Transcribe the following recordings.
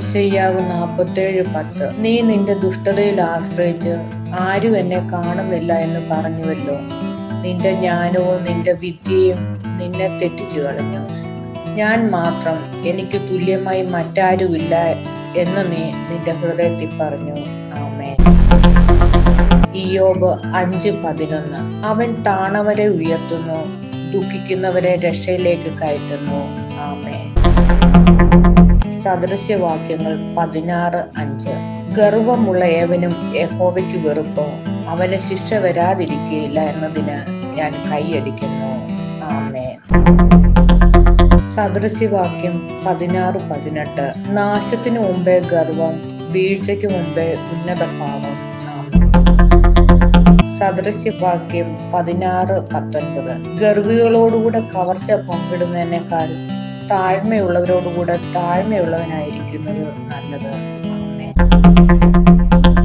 യശയ്യാവ് നാൽപ്പത്തേഴ് പത്ത്. നീ നിന്റെ ദുഷ്ടതയിൽ ആശ്രയിച്ച് ആരും എന്നെ കാണുന്നില്ല എന്ന് പറഞ്ഞുവല്ലോ. നിന്റെ ജ്ഞാനവും നിന്റെ വിദ്യയും നിന്നെ തെറ്റിച്ചു കളഞ്ഞു. ഞാൻ മാത്രം എനിക്ക് തുല്യമായി മറ്റാരുമില്ല എന്ന് നീ നിന്റെ ഹൃദയത്തിൽ പറഞ്ഞു. ആമേ ഇയോബ് അഞ്ച് പതിനൊന്ന്. അവൻ താണവരെ ഉയർത്തുന്നു ദുഃഖിക്കുന്നവരെ രക്ഷയിലേക്ക് കയറ്റുന്നു. ആമേ സദൃശ്യവാക്യങ്ങൾ പതിനാറ് അഞ്ച്. ഗർവമുള്ള ഏവനും യഹോവയ്ക്ക് വെറുപ്പോ? അവന് ശിക്ഷ വരാതിരിക്കുകയില്ല എന്നതിന് ഞാൻ കൈയടിക്കുന്നു. ആമേ സദൃശ്യവാക്യം പതിനാറ് പതിനെട്ട്. നാശത്തിനു മുമ്പേ ഗർവം വീഴ്ചയ്ക്ക് മുമ്പേ ഉന്നത പാവം ആമേൻ. സദൃശ്യവാക്യം പതിനാറ് പത്തൊൻപത്. ഗർവികളോടുകൂടെ കവർച്ച പങ്കിടുന്നതിനേക്കാൾ താഴ്മയുള്ളവരോടുകൂടെ താഴ്മയുള്ളവനായിരിക്കുന്നത് നല്ലത്.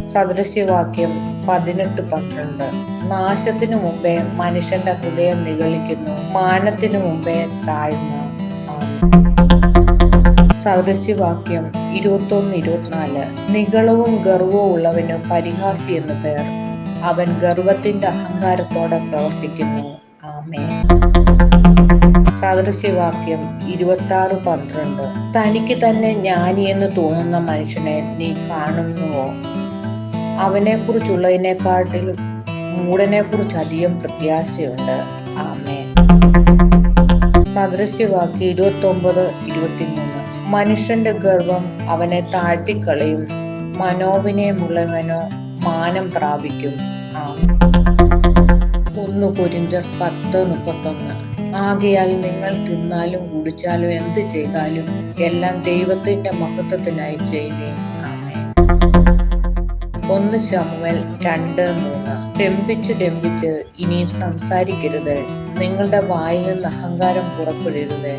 സദൃശ്യവാക്യം പതിനെട്ട് പന്ത്രണ്ട്. നാശത്തിനു മുമ്പേ മനുഷ്യന്റെ ഹൃദയം നിഗളിക്കുന്നു. മാനത്തിനു മുമ്പേ താഴ്മ. സദൃശ്യവാക്യം ഇരുപത്തൊന്ന് ഇരുപത്തിനാല്. നികളവും ഗർവവും ഉള്ളവന് പരിഹാസി എന്ന് പേർ. അവൻ ഗർവത്തിന്റെ അഹങ്കാരത്തോടെ പ്രവർത്തിക്കുന്നു. ആമേ സദൃശ്യവാക്യം ഇരുപത്തി പന്ത്രണ്ട്. തനിക്ക് തന്നെ ജ്ഞാനിയെന്ന് തോന്നുന്ന മനുഷ്യനെ നീ കാണുന്നുവോ? അവനെ കുറിച്ചുള്ളതിനെക്കാട്ടിലും മൂടനെ കുറിച്ച് അധികം പ്രത്യാശയുണ്ട്. ആമേ സദൃശ്യവാക്യം ഇരുപത്തി ഒമ്പത് ഇരുപത്തിമൂന്ന്. മനുഷ്യന്റെ ഗർവം അവനെ താഴ്ത്തിക്കളയും മനോവിനെ മുളവനോ മാനം പ്രാപിക്കും. ആ ഒന്ന് കുരിന്തർ പത്ത് മുപ്പത്തൊന്ന്. ആകയാൽ നിങ്ങൾ തിന്നാലും കുടിച്ചാലും എന്ത് ചെയ്താലും എല്ലാം ദൈവത്തിന്റെ മഹത്വത്തിനായി ചെയ്യുകയും ഒന്ന് ശമുവൽ രണ്ട് മൂന്ന്. ഡെമ്പിച്ച് ഡെമ്പിച്ച് ഇനിയും സംസാരിക്കരുത്. നിങ്ങളുടെ വായിൽ നിന്ന് അഹങ്കാരം പുറപ്പെടരുത്.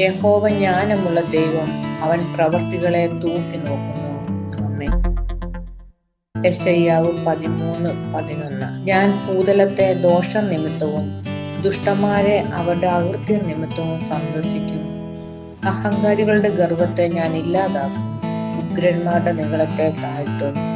യഹോവ ജ്ഞാനമുള്ള ദൈവം അവൻ പ്രവർത്തികളെ തൂക്കി നോക്കുന്നു. യശയ്യാവ് പതിമൂന്ന് പതിനൊന്ന്. ഞാൻ ഭൂതലത്തെ ദോഷം നിമിത്തവും ദുഷ്ടന്മാരെ അവരുടെ അകൃത്യ നിമിത്തവും സന്തോഷിക്കും അഹങ്കാരികളുടെ ഗർവത്തെ ഞാൻ ഇല്ലാതാക്കും. ഉഗ്രന്മാരുടെ നികളത്തെ താഴ്ത്തും.